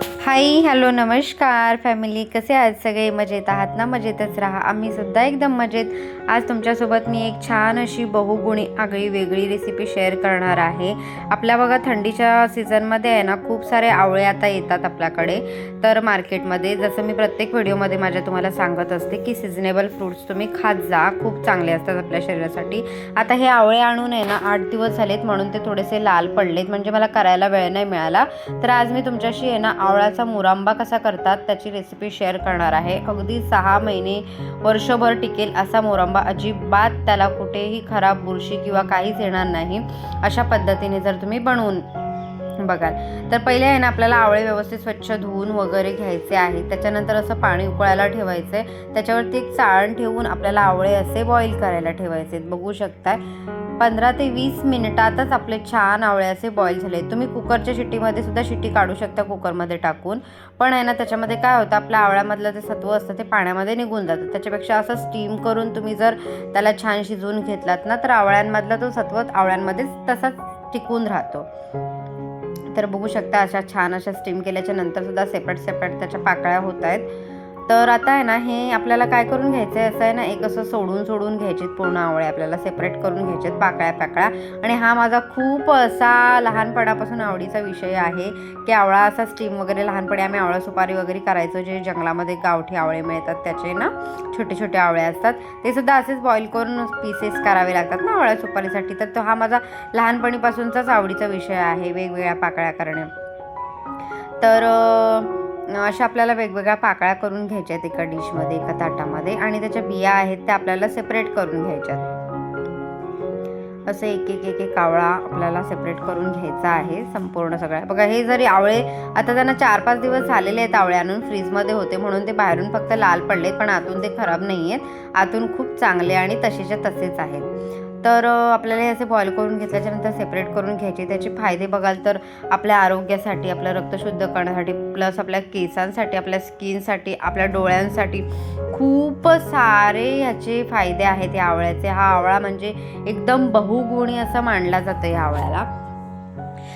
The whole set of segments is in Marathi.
Thank you. हाय हॅलो नमस्कार. फॅमिली कसे आहात? सगळे मजेत आहात ना? मजेतच राहा. आम्ही सुद्धा एकदम मजेत. आज तुमच्यासोबत मी एक छान अशी बहुगुणी आगळी वेगळी रेसिपी शेअर करणार आहे. आपल्या बघा थंडीच्या सीझनमध्ये आहे ना खूप सारे आवळे आता येतात आपल्याकडे. तर मार्केटमध्ये जसं मी प्रत्येक व्हिडिओमध्ये माझ्या तुम्हाला सांगत असते की सिजनेबल फ्रूट्स तुम्ही खात जा. खूप चांगले असतात आपल्या शरीरासाठी. आता हे आवळे आणून आहे ना आठ दिवस झालेत म्हणून ते थोडेसे लाल पडलेत. म्हणजे मला करायला वेळ नाही मिळाला. तर आज मी तुमच्याशी आहे ना आवळा आवळाचा मुरांबा कसा करतात त्याची रेसिपी शेअर करणार आहे. अगदी सहा महिने वर्षभर टिकेल असा मोरांबा अजिबात त्याला कुठेही खराब बुरशी किंवा काहीच येणार नाही. अशा पद्धतीने जर तुम्ही बनवून बघाल. तर पहिले आहे ना आपल्याला आवळे व्यवस्थित स्वच्छ धुवून वगैरे घ्यायचे आहे. त्याच्यानंतर असं पाणी उकळायला ठेवायचं आहे त्याच्यावरती एक चाळण ठेवून आपल्याला आवळे असे बॉईल करायला ठेवायचे बघू शकताय. पंधरा ते वीस मिनिटातच आपले छान आवळे असे बॉईल झाले. तुम्ही कुकरच्या शिट्टीमध्ये सुद्धा शिट्टी काढू शकता कुकरमध्ये टाकून. पण आहे ना त्याच्यामध्ये काय होतं आपल्या आवळ्यामधलं जे सत्व असतं ते पाण्यामध्ये निघून जातं. त्याच्यापेक्षा असं स्टीम करून तुम्ही जर त्याला छान शिजवून घेतलात ना तर आवळ्यांमधला तो सत्व आवळ्यांमध्येच तसाच टिकून राहतो. तर बघू शकता अशा छान अशा स्टीम केल्याच्यानंतर सुद्धा सेपरेट सेपरेट त्याच्या पाकळ्या होत आहेत. तर आता आहे ना हे आपल्याला काय करून घ्यायचं आहे असं आहे ना एक असं सोडून सोडून घ्यायचे पूर्ण आवळे आपल्याला सेपरेट करून घ्यायचे पाकळ्या पाकळ्या. आणि हा माझा खूप असा लहानपणापासून आवडीचा विषय आहे की आवळा असा स्टीम वगैरे लहानपणी आम्ही आवळा सुपारी वगैरे करायचो जे जंगलामध्ये गावठी आवळे मिळतात त्याचे ना छोटे छोटे आवळे असतात. ते सुद्धा असेच बॉईल करून पीसेस करावे लागतात ना आवळ्या सुपारीसाठी. तर तो हा माझा लहानपणीपासूनचाच आवडीचा विषय आहे वेगवेगळ्या पाकळ्या करणे. तर अशा आपल्याला वेगवेगळ्या पाकळ्या करून घ्यायच्या आहेत एका डिशमध्ये एका ताटामध्ये आणि त्याच्या बिया आहेत त्या आपल्याला सेपरेट करून घ्यायच्यात असं एक एक एक एक आवळा आपल्याला सेपरेट करून घ्यायचा आहे संपूर्ण सगळ्या. बघा हे जरी आवळे आता त्यांना चार पाच दिवस झालेले आहेत आवळे आणून फ्रीजमध्ये होते म्हणून ते बाहेरून फक्त लाल पडले पण आतून ते खराब नाही आहेत आतून खूप चांगले आणि तसेच्या तसेच आहेत. तर आपल्याला हे असे बॉईल करून घेतल्याच्यानंतर सेपरेट करून घ्यायचे. त्याचे फायदे बघाल तर आपल्या आरोग्यासाठी आपलं रक्त शुद्ध करण्यासाठी प्लस आपल्या केसांसाठी आपल्या स्किनसाठी आपल्या डोळ्यांसाठी खूप सारे ह्याचे फायदे आहेत या आवळ्याचे. हा आवळा म्हणजे एकदम बहुगुणी असं मानला जातं या आवळ्याला.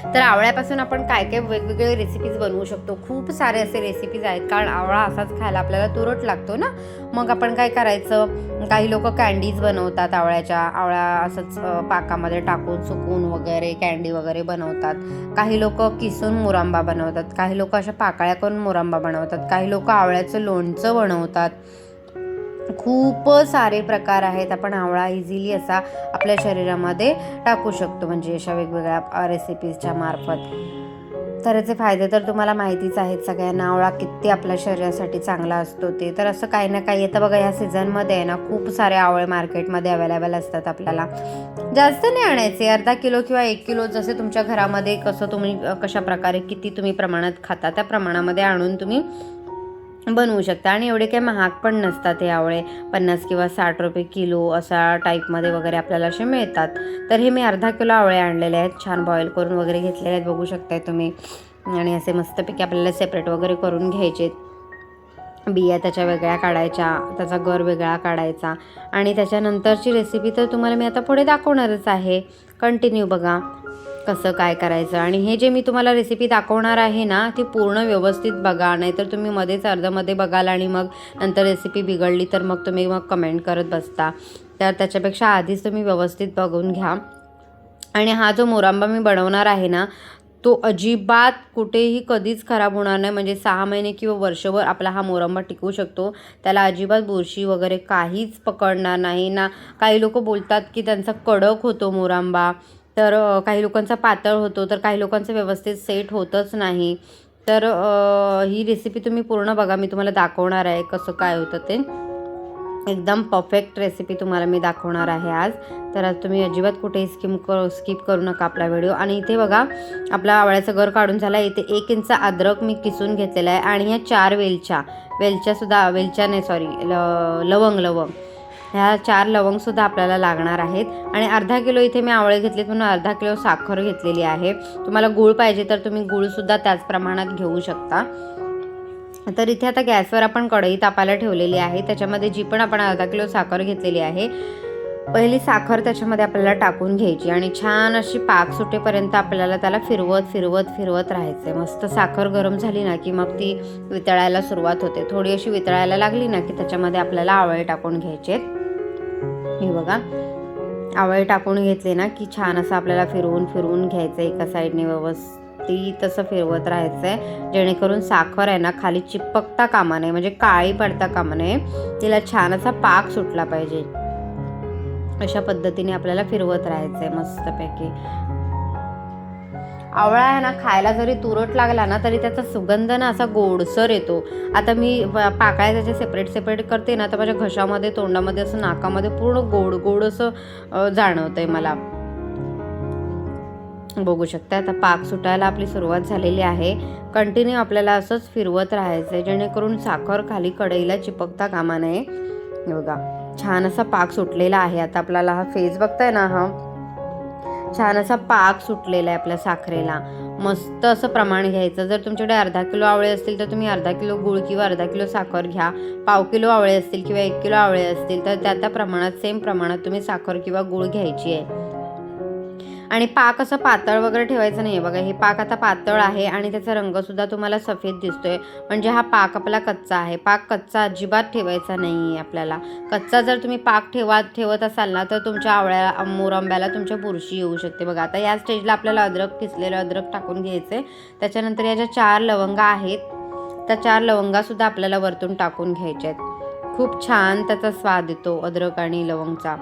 तर आवळ्यापासून आपण काय काय वेगवेगळे रेसिपीज बनवू शकतो? खूप सारे असे रेसिपीज आहेत. कारण आवळा असाच खायला आपल्याला तुरट लागतो ना? मग आपण काय करायचं? काही लोक कॅन्डीज बनवतात आवळ्याच्या. आवळा असंच पाकामध्ये टाकून सुकून वगैरे कॅन्डी वगैरे बनवतात. काही लोक किसून मुरांबा बनवतात. काही लोक अशा पाकळ्या करून मुरांबा बनवतात. काही लोक आवळ्याचं लोणचं बनवतात. खूप सारे प्रकार आहेत. आपण आवळा इझिली असा आपल्या शरीरामध्ये टाकू शकतो. म्हणजे अशा वेगवेगळ्या रेसिपीजच्या मार्फत. तर याचे फायदे तर तुम्हाला माहितीच आहेत. सगळ्यांना आवळा किती आपल्या शरीरासाठी चांगला असतो ते. तर असं काही ना काही येतं बघा ह्या सीझनमध्ये आहे ना खूप सारे आवळे मार्केटमध्ये अवेलेबल असतात आपल्याला. जास्त नाही आणायचे. अर्धा किलो किंवा एक किलो जसे तुमच्या घरामध्ये कसं तुम्ही कशा प्रकारे किती तुम्ही प्रमाणात खाता त्या प्रमाणामध्ये आणून तुम्ही बनवू शकता. आणि एवढे काही महाग पण नसतात हे आवळे. पन्नास किंवा साठ रुपये किलो असा टाईपमध्ये वगैरे आपल्याला असे मिळतात. तर हे मी अर्धा किलो आवळे आणलेले आहेत. छान बॉईल करून वगैरे घेतलेले आहेत. बघू शकताय तुम्ही. आणि असे मस्तपैकी आपल्याला सेपरेट वगैरे करून घ्यायचे बिया त्याच्या वेगळ्या काढायच्या त्याचा गर वेगळा काढायचा. आणि त्याच्यानंतरची रेसिपी तर तुम्हाला मी आता पुढे दाखवणारच आहे. कंटिन्यू बघा कसं काय करायचं. आणि हे जे मी तुम्हाला रेसिपी दाखवणार आहे ना ती पूर्ण व्यवस्थित बघा. नाहीतर तुम्ही मध्येच अर्धमध्ये बघाल आणि मग नंतर रेसिपी बिघडली तर मग तुम्ही मग कमेंट करत बसता. तर त्याच्यापेक्षा आधीच तुम्ही व्यवस्थित बघून घ्या. आणि हा जो मोरांबा मी बनवणार आहे ना तो अजिबात कुठेही कधीच खराब होणार नाही. म्हणजे सहा महिने किंवा वर्षभर आपला हा मोरंबा टिकू शकतो. त्याला अजिबात बुरशी वगैरे काहीच पकडणार नाही. ना काही लोक बोलतात की त्यांचा कडक होतो मोरांबा. तर काही लोकांचा पातळ होतो. तर काही लोकांचं व्यवस्थित सेट होतच नाही. तर ही रेसिपी तुम्ही पूर्ण बघा. मी तुम्हाला दाखवणार आहे कसं काय होतं ते. एकदम परफेक्ट रेसिपी तुम्हाला मी दाखवणार आहे आज. तर आज तुम्ही अजिबात कुठेही स्किम कर स्किप करू नका आपला व्हिडिओ आणि इथे बघा आपला आवळ्याचं घर काढून झाला. इथे एक इंच अद्रक मी किसून घेतलेला आहे. आणि ह्या चार वेलच्या वेलच्यासुद्धा वेलच्या नाही सॉरी ल लवंग लवंग. ह्या चार लवंगसुद्धा आपल्याला लागणार आहेत. आणि अर्धा किलो इथे मी आवळे घेतलेत म्हणून अर्धा किलो साखर घेतलेली आहे. तुम्हाला गूळ पाहिजे तर तुम्ही गूळसुद्धा त्याच प्रमाणात घेऊ शकता. तर इथे आता गॅसवर आपण कढई तापायला ठेवलेली आहे. त्याच्यामध्ये जी पण आपण अर्धा किलो साखर घेतलेली आहे पहिली साखर त्याच्यामध्ये आपल्याला टाकून घ्यायची आणि छान अशी पाक सुटेपर्यंत आपल्याला त्याला फिरवत फिरवत फिरवत राहायचं मस्त साखर गरम झाली ना की मग ती वितळायला सुरुवात होते. थोडी अशी वितळायला लागली ना की त्याच्यामध्ये आपल्याला आवळे टाकून घ्यायचे हे बघा आवळे टाकून घेतले ना की छान असं आपल्याला फिरवून फिरवून घ्यायचं एका साईडने व्यवस्थित. असं फिरवत राहायचं आहे जेणेकरून साखर आहे ना खाली चिपकता कामा नये म्हणजे काळी पडता कामा नये. तिला छान असा पाक सुटला पाहिजे. अशा पद्धतीने आपल्याला फिरवत राहायचं आहे मस्तपैकी. आवळा आहे ना खायला जरी तुरट लागला ना तरी त्याचा सुगंध ना असा गोडसर येतो. आता मी पाकळ्या त्याचे सेपरेट सेपरेट करते ना तर माझ्या घशामध्ये तोंडामध्ये असं नाकामध्ये पूर्ण गोड गोड असं जाणवतं जाणवतंय मला. बघू शकता. आता पाक सुटायला आपली सुरुवात झालेली आहे. कंटिन्यू आपल्याला असंच फिरवत राहायचं आहे जेणेकरून साखर खाली कढईला चिपकता कामा नये. बघा. छान असा पाक सुटलेला आहे. आता आपल्याला हा फेस बघताय ना हा? छान असा पाक सुटलेला आहे आपल्या साखरेला. मस्त असं प्रमाण घ्यायचं. जर तुमच्याकडे अर्धा किलो आवळे असतील तर तुम्ही अर्धा किलो गूळ किंवा अर्धा किलो साखर घ्या. पाव किलो आवळे असतील किंवा एक किलो आवळे असतील तर त्या त्या प्रमाणात सेम प्रमाणात तुम्ही साखर किंवा गूळ घ्यायची आहे. आणि पाक असं पातळ वगैरे ठेवायचं नाही आहे बघा. हे पाक आता पातळ आहे आणि त्याचा रंगसुद्धा तुम्हाला सफेद दिसतोय. म्हणजे हा पाक आपला कच्चा आहे. पाक कच्चा अजिबात ठेवायचा नाही आहे आपल्याला. कच्चा जर तुम्ही पाक ठेवा ठेवत असाल ना तर तुमच्या आवळ्या मोरंब्याला तुमच्या बुरशी येऊ शकते बघा. आता या स्टेजला आपल्याला अद्रक किसलेलं अद्रक टाकून घ्यायचं आहे त्याच्यानंतर या ज्या चार लवंगा आहेत त्या चार लवंगासुद्धा आपल्याला वरतून टाकून घ्यायच्या आहेत खूप छान त्याचा स्वाद येतो अद्रक आणि लवंगचा.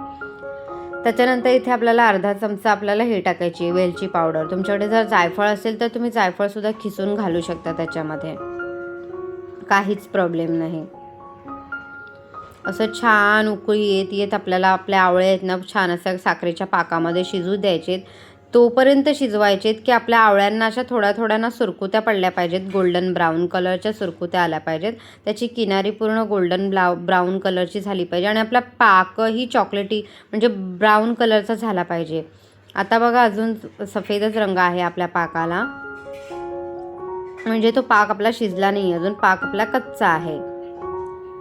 त्याच्यानंतर इथे आपल्याला अर्धा चमचा आपल्याला हे टाकायची वेलची पावडर. तुमच्याकडे जर जायफळ असेल तर तुम्ही जायफळसुद्धा खिसून घालू शकता त्याच्यामध्ये. काहीच प्रॉब्लेम नाही. असं छान उकळी येत येत आपल्याला आपल्या आवळे आहेत ना छान असं साखरेच्या पाकामध्ये शिजू द्यायचेत. तोपर्यंत शिजवायचेत की आपल्या आवळ्यांना अशा थोड्या थोड्या ना सुरकुत्या पडल्या पाहिजेत. गोल्डन ब्राऊन कलरच्या सुरकुत्या आल्या पाहिजेत. त्याची किनारी पूर्ण गोल्डन ब्लाव ब्राऊन कलरची झाली पाहिजे आणि आपला पाकही चॉकलेटी म्हणजे ब्राऊन कलरचा झाला पाहिजे. आता बघा अजून सफेदच रंग आहे आपल्या पाकाला. म्हणजे तो पाक आपला शिजला नाही अजून पाक आपला कच्चा आहे.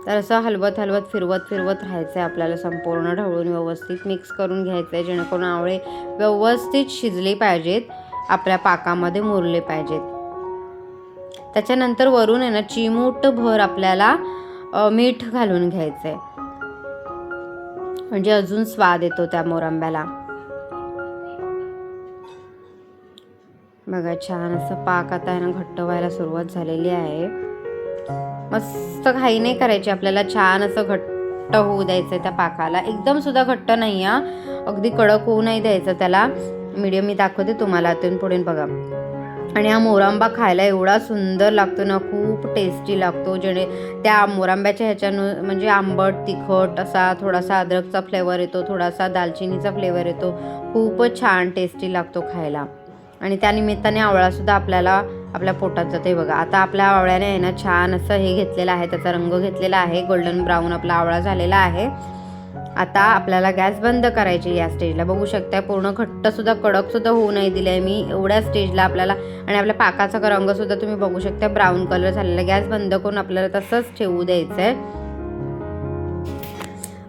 तर असं हलवत हलवत फिरवत फिरवत राहायचं आहे आपल्याला संपूर्ण ढवळून व्यवस्थित मिक्स करून घ्यायचं आहे जेणेकरून आवळे व्यवस्थित शिजले पाहिजेत आपल्या पाकामध्ये मुरले पाहिजेत. त्याच्यानंतर वरून आहे ना चिमूट भर आपल्याला मीठ घालून घ्यायचं आहे म्हणजे अजून स्वाद येतो त्या मोरंब्याला. बघा छान असं पाक आता आहे ना घट्ट व्हायला सुरुवात झालेली आहे. मस्त घाई नाही करायची आपल्याला. छान असं घट्ट होऊ द्यायचं आहे त्या पाकाला. एकदम सुद्धा घट्ट नाही हा. अगदी कडक होऊ नाही द्यायचं त्याला. मीडियम मी दाखवते तुम्हाला आतून पुढे बघा. आणि हा मोरांबा खायला एवढा सुंदर लागतो ना खूप टेस्टी लागतो. जेणे त्या मोरांब्याच्या ह्याच्यानु म्हणजे आंबट तिखट असा थोडासा अद्रकचा फ्लेवर येतो थोडासा दालचिनीचा फ्लेवर येतो. खूपच छान टेस्टी लागतो खायला. आणि त्या निमित्ताने आवळासुद्धा आपल्याला आपल्या पोटात जाते बघा. आता आपल्या आवळ्याने आहे ना छान असं हे घेतलेलं आहे त्याचा रंग घेतलेला आहे. गोल्डन ब्राऊन आपला आवळा झालेला आहे. आता आपल्याला गॅस बंद करायची या स्टेजला बघू शकता पूर्ण घट्टसुद्धा कडकसुद्धा होऊ नाही दिलं आहे मी. एवढ्या स्टेजला आपल्याला आणि आपल्या पाकाचा रंगसुद्धा तुम्ही बघू शकता ब्राऊन कलर झालेला. गॅस बंद करून आपल्याला तसंच ठेवू द्यायचं आहे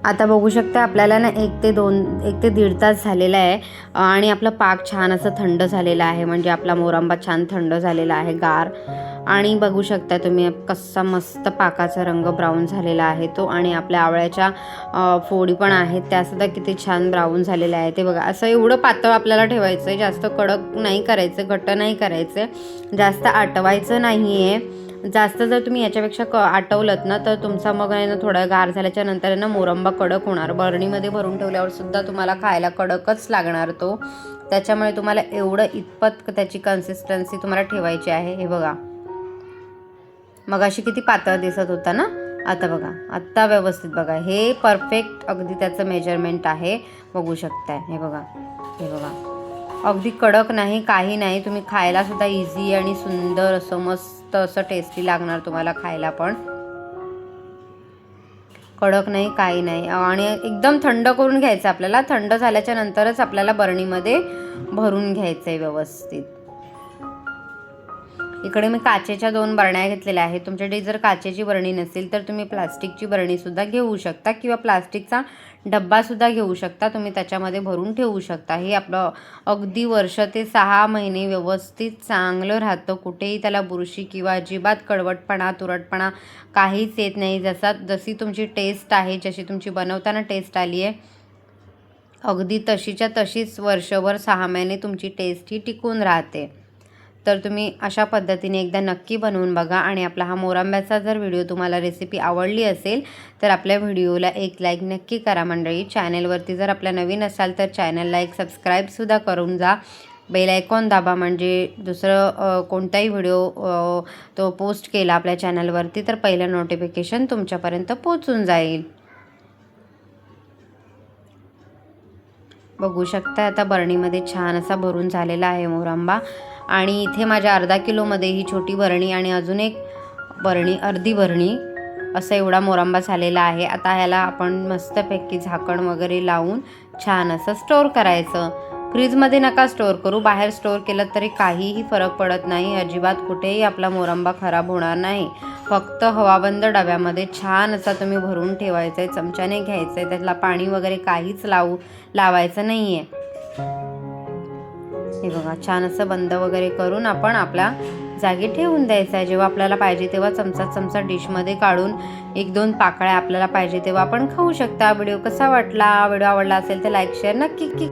आता बघू शकता आपल्याला ना एक ते दोन एक ते दीड तास झालेला आहे. आणि आपलं पाक छान असं थंड झालेला आहे. म्हणजे आपला मोरांबा छान थंड झालेला आहे गार. आणि बघू शकता तुम्ही कसा मस्त पाकाचा रंग ब्राऊन झालेला आहे तो. आणि आपल्या आवळ्याच्या फोडी पण आहेत. त्यासुद्धा किती छान ब्राऊन झालेल्या आहे ते बघा असं एवढं पातळ आपल्याला ठेवायचं आहे जास्त कडक नाही करायचं घट्ट नाही करायचं. जास्त आटवायचं नाही आहे जास्त जर तुम्ही याच्यापेक्षा क आटवलत ना तर तुमचा मग आहे ना थोडा गार झाल्याच्यानंतर आहे ना मोरंबा कडक होणार. बरणीमध्ये भरून ठेवल्यावर सुद्धा तुम्हाला खायला कडकच लागणार तो. त्याच्यामुळे तुम्हाला एवढं इतपत त्याची कन्सिस्टन्सी तुम्हाला ठेवायची आहे. हे बघा. मग अशी किती पातळ दिसत होता ना? आता बघा. आत्ता व्यवस्थित बघा. हे परफेक्ट अगदी त्याचं मेजरमेंट आहे. बघू शकताय. हे बघा. हे बघा. अगदी कडक नाही काही नाही. तुम्ही खायला सुद्धा इझी आणि सुंदर असं मस्त असं टेस्टी लागणार तुम्हाला खायला पण. कडक नाही काही नाही. आणि एकदम थंड करून घ्यायचं आपल्याला. थंड झाल्याच्या नंतरच आपल्याला बरणीमध्ये भरून घ्यायचं आहे व्यवस्थित. इकडे मी काचेच्या दोन बरण्या घेतलेल्या आहेत. तुमच्याकडे जर काचेची बरणी नसेल तर तुम्ही प्लास्टिकची बरणीसुद्धा घेऊ शकता किंवा प्लास्टिकचा डब्बासुद्धा घेऊ शकता. तुम्ही त्याच्यामध्ये भरून ठेवू शकता. हे आपलं अगदी वर्ष ते सहा महिने व्यवस्थित चांगलं राहतं. कुठेही त्याला बुरशी किंवा अजिबात कडवटपणा तुरटपणा काहीच येत नाही. जसा जशी तुमची टेस्ट आहे जशी तुमची बनवताना टेस्ट आली आहे अगदी तशीच्या तशीच वर्षभर सहा महिने तुमची टेस्ट ही टिकून राहते. तर तुम्ही अशा पद्धतीने एकदा नक्की बनवून बघा आणि आपला हा मोरांब्याचा जर व्हिडिओ तुम्हाला रेसिपी आवडली असेल तर आपल्या व्हिडिओला एक लाईक नक्की करा मंडळी. चॅनेलवरती जर आपल्या नवीन असाल तर चॅनलला एक सबस्क्राईबसुद्धा करून जा. बेल आयकॉन दाबा म्हणजे दुसरं कोणताही व्हिडिओ तो पोस्ट केला आपल्या चॅनलवरती तर पहिलं नोटिफिकेशन तुमच्यापर्यंत पोचून जाईल. बघू शकता आता बरणीमध्ये छान असा भरून झालेला आहे मोरांबा. आणि इथे माझ्या अर्धा किलोमध्ये ही छोटी बरणी आणि अजून एक बरणी अर्धी बरणी असा एवढा मोरांबा झालेला आहे. आता ह्याला आपण मस्तपैकी झाकण वगैरे लावून छान असं स्टोअर करायचं. फ्रीजमध्ये नका स्टोअर करू. बाहेर स्टोअर केलं तरी काहीही फरक पडत नाही. अजिबात कुठेही आपला मोरांबा खराब होणार नाही. फक्त हवाबंद डब्यामध्ये छान असा तुम्ही भरून ठेवायचा आहे चमच्याने घ्यायचं आहे त्याला पाणी वगैरे काहीच लावू लावायचं नाही आहे हे बघा छान असं बंद वगैरे करून आपण आपला जागी ठेवून द्यायचा आहे. जेव्हा आपल्याला पाहिजे तेव्हा चमचा चमचा डिशमध्ये काढून एक दोन पाकळ्या आपल्याला पाहिजे तेव्हा आपण खाऊ शकता. व्हिडिओ कसा वाटला? व्हिडिओ आवडला असेल तर लाईक शेअर नक्की की